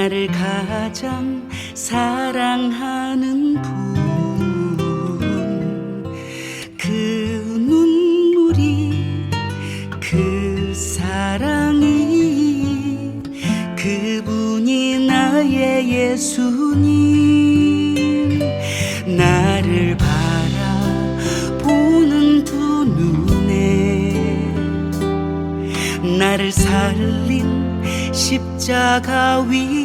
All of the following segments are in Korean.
나를 가장 사랑하는 분 그 눈물이 그 사랑이 그분이 나의 예수님. 나를 바라보는 두 눈에 나를 살린 십자가 위에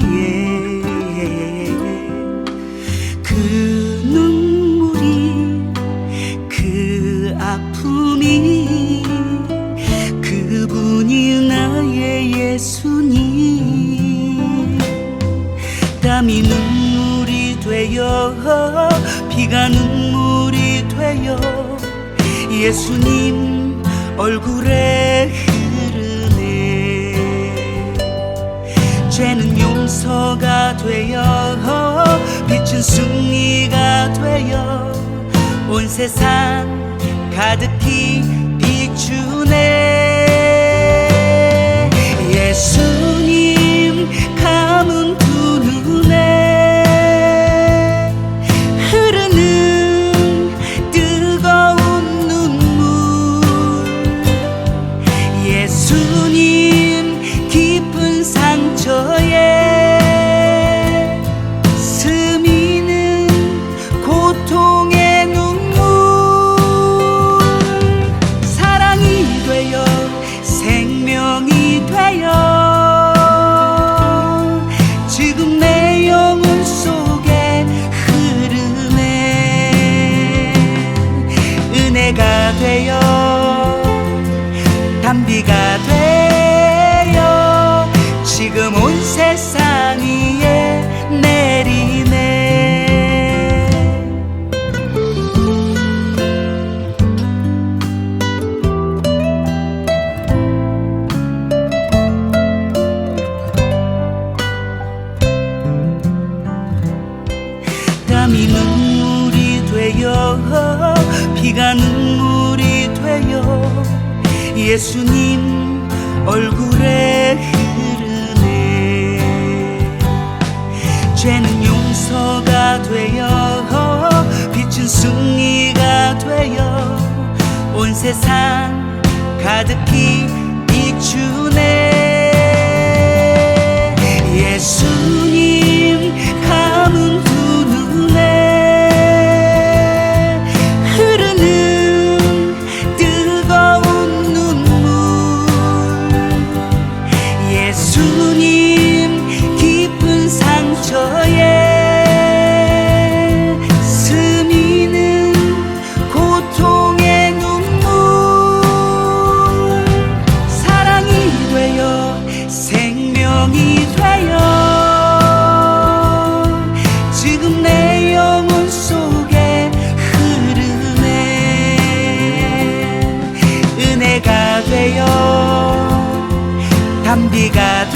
그 눈물이 그 아픔이 그분이 나의 예수님. 땀이 눈물이 되어 비가 눈물이 되어 예수님 얼굴에 죄는 용서가 되어 빛은 승리가 되어 온 세상 가득히 지금 내 영혼 속에 흐르네 은혜가 되어 단비가 되어 비가 눈물이 되어 예수님 얼굴에 흐르네. 죄는 용서가 되어 빛은 승리가 되어 온 세상 가득히 비추네. 예수 단비가